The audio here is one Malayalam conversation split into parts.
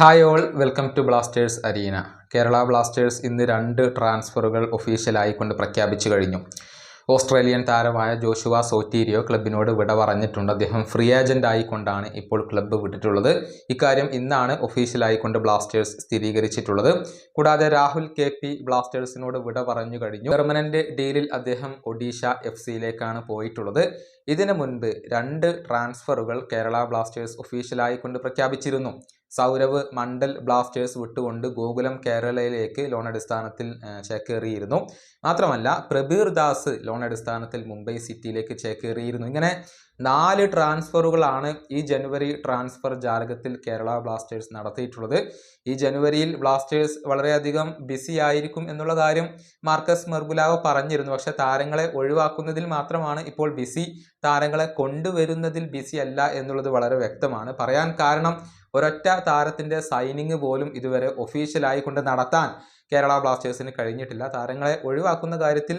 Hi all welcome to Blasters Arena. Kerala Blasters ഇന്ന് രണ്ട് ട്രാൻസ്ഫറുകൾ ഒഫീഷ്യലായിക്കൊണ്ട് പ്രഖ്യാപിച്ചു കഴിഞ്ഞു. ഓസ്ട്രേലിയൻ താരമായ ജോഷുവ സോറ്റീരിയോ ക്ലബിനോട് വിട പറഞ്ഞിട്ടുണ്ട്. അദ്ദേഹം ഫ്രീ ഏജന്റ് ആയിക്കൊണ്ടാണ് ഇപ്പോൾ ക്ലബ്ബ് വിട്ടിട്ടുള്ളത്. ഇക്കാര്യം ഇന്നാണ് ഒഫീഷ്യലായിക്കൊണ്ട് ബ്ലാസ്റ്റേഴ്സ് സ്ഥിരീകരിച്ചിട്ടുള്ളത്. കൂടാതെ രാഹുൽ കെ പി ബ്ലാസ്റ്റേഴ്സിനോട് വിട പറഞ്ഞു കഴിഞ്ഞു. പെർമനന്റ് ഡീലിൽ അദ്ദേഹം ഒഡീഷ എഫ് സിയിലേക്കാണ് പോയിട്ടുള്ളത്. ഇതിനു മുൻപ് രണ്ട് ട്രാൻസ്ഫറുകൾ കേരള ബ്ലാസ്റ്റേഴ്സ് ഒഫീഷ്യലായിക്കൊണ്ട് പ്രഖ്യാപിച്ചിരുന്നു. സൗരവ് മണ്ഡൽ ബ്ലാസ്റ്റേഴ്സ് വിട്ടുകൊണ്ട് ഗോകുലം കേരളയിലേക്ക് ലോൺ അടിസ്ഥാനത്തിൽ ചേക്കേറിയിരുന്നു. മാത്രമല്ല പ്രബീർ ദാസ് ലോൺ അടിസ്ഥാനത്തിൽ മുംബൈ സിറ്റിയിലേക്ക് ചേക്കേറിയിരുന്നു. ഇങ്ങനെ നാല് ട്രാൻസ്ഫറുകളാണ് ഈ ജനുവരി ട്രാൻസ്ഫർ ജാലകത്തിൽ കേരള ബ്ലാസ്റ്റേഴ്സ് നടത്തിയിട്ടുള്ളത്. ഈ ജനുവരിയിൽ ബ്ലാസ്റ്റേഴ്സ് വളരെയധികം ബിസി ആയിരിക്കും എന്നുള്ള കാര്യം മാർക്കസ് മെർബുലാവോ പറഞ്ഞിരുന്നു. പക്ഷേ താരങ്ങളെ ഒഴിവാക്കുന്നതിൽ മാത്രമാണ് ഇപ്പോൾ ബിസി താരങ്ങളെ കൊണ്ടുവരുന്നതിൽ ബിസി അല്ല എന്നുള്ളത് വളരെ വ്യക്തമാണ്. പറയാൻ കാരണം ഒരൊറ്റ താരത്തിന്റെ സൈനിങ് പോലും ഇതുവരെ ഒഫീഷ്യലായി കൊണ്ട് നടത്താൻ കേരള ബ്ലാസ്റ്റേഴ്സിന് കഴിഞ്ഞിട്ടില്ല. താരങ്ങളെ ഒഴിവാക്കുന്ന കാര്യത്തിൽ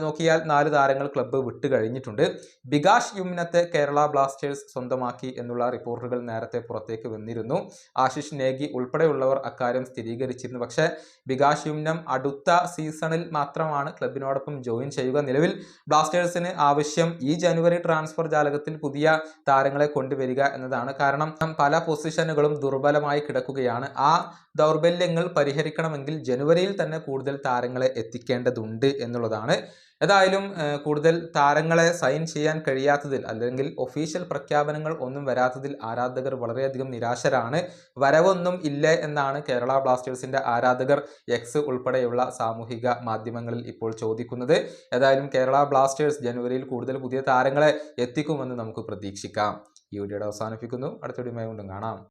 നോക്കിയാൽ നാല് താരങ്ങൾ ക്ലബ്ബ് വിട്ടു കഴിഞ്ഞിട്ടുണ്ട്. ബികാഷ് യുമിനത്തെ കേരള ബ്ലാസ്റ്റേഴ്സ് സ്വന്തമാക്കി എന്നുള്ള റിപ്പോർട്ടുകൾ നേരത്തെ പുറത്തേക്ക് വന്നിരുന്നു. ആശിഷ് നേഗി ഉൾപ്പെടെയുള്ളവർ അക്കാര്യം സ്ഥിരീകരിച്ചിരുന്നു. പക്ഷേ ബികാഷ് യുമ്നം അടുത്ത സീസണിൽ മാത്രമാണ് ക്ലബിനോടൊപ്പം ജോയിൻ ചെയ്യുക. നിലവിൽ ബ്ലാസ്റ്റേഴ്സിന് ആവശ്യം ഈ ജനുവരി ട്രാൻസ്ഫർ ജാലകത്തിൽ പുതിയ താരങ്ങളെ കൊണ്ടുവരിക എന്നതാണ്. കാരണം പല പൊസിഷനുകളും ദുർബലമായി കിടക്കുകയാണ്. ആ ദൗർബല്യങ്ങൾ പരിഹരിക്കണമെങ്കിൽ ജനുവരിയിൽ തന്നെ കൂടുതൽ താരങ്ങളെ എത്തിക്കേണ്ടതുണ്ട് എന്നുള്ളതാണ്. ഏതായാലും കൂടുതൽ താരങ്ങളെ സൈൻ ചെയ്യാൻ കഴിയാത്തതിൽ അല്ലെങ്കിൽ ഒഫീഷ്യൽ പ്രഖ്യാപനങ്ങൾ ഒന്നും വരാത്തതിൽ ആരാധകർ വളരെയധികം നിരാശരാണ്. വരവൊന്നും ഇല്ല എന്നാണ് കേരള ബ്ലാസ്റ്റേഴ്സിന്റെ ആരാധകർ എക്സ് ഉൾപ്പെടെയുള്ള സാമൂഹിക മാധ്യമങ്ങളിൽ ഇപ്പോൾ ചോദിക്കുന്നത്. ഏതായാലും കേരള ബ്ലാസ്റ്റേഴ്സ് ജനുവരിയിൽ കൂടുതൽ പുതിയ താരങ്ങളെ എത്തിക്കുമെന്ന് നമുക്ക് പ്രതീക്ഷിക്കാം. ഈ വീഡിയോയുടെ അവസാനിപ്പിക്കുന്നു. അടുത്ത വീഡിയോയുമായി കൊണ്ടും കാണാം.